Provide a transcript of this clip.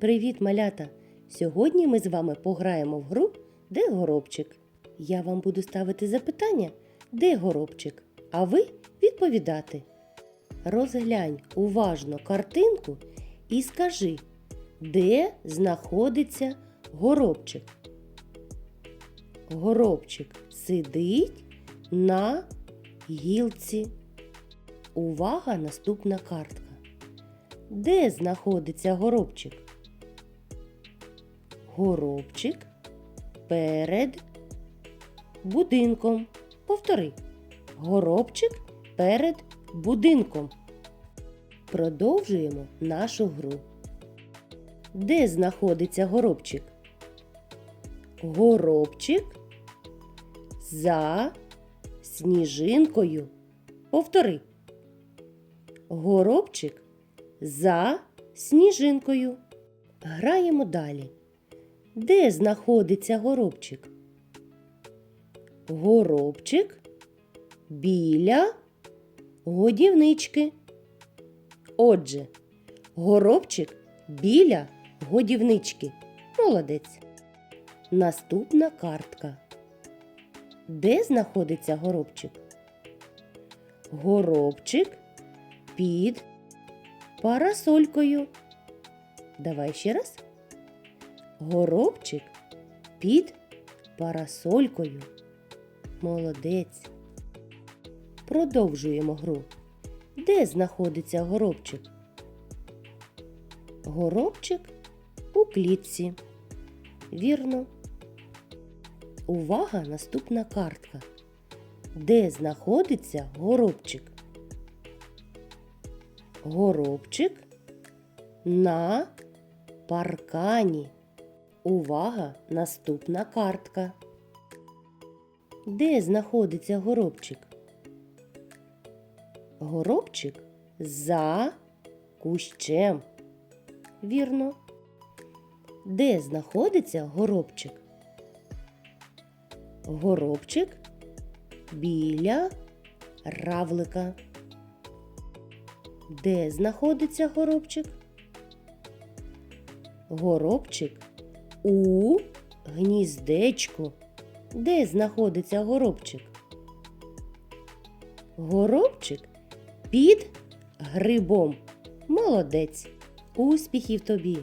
Привіт, малята! Сьогодні ми з вами пограємо в гру Де горобчик? Я вам буду ставити запитання, де горобчик? А ви відповідати. Розглянь уважно картинку і скажи, де знаходиться горобчик. Горобчик сидить на гілці. Увага, наступна картка. Де знаходиться горобчик? Горобчик перед будинком. Повтори. Горобчик перед будинком. Продовжуємо нашу гру. Де знаходиться горобчик? Горобчик за сніжинкою. Повтори. Горобчик за сніжинкою. Граємо далі. Де знаходиться горобчик? Горобчик біля годівнички. Отже, горобчик біля годівнички. Молодець. Наступна картка. Де знаходиться горобчик? Горобчик під парасолькою. Давай ще раз. Горобчик під парасолькою. Молодець. Продовжуємо гру. Де знаходиться горобчик? Горобчик у клітці. Вірно. Увага, наступна картка. Де знаходиться горобчик? Горобчик на паркані. Увага, наступна картка. Де знаходиться горобчик? Горобчик за кущем. Вірно. Де знаходиться горобчик? Горобчик біля равлика. Де знаходиться горобчик? Горобчик у гніздечку. Де знаходиться горобчик? Горобчик під грибом. Молодець. Успіхів тобі!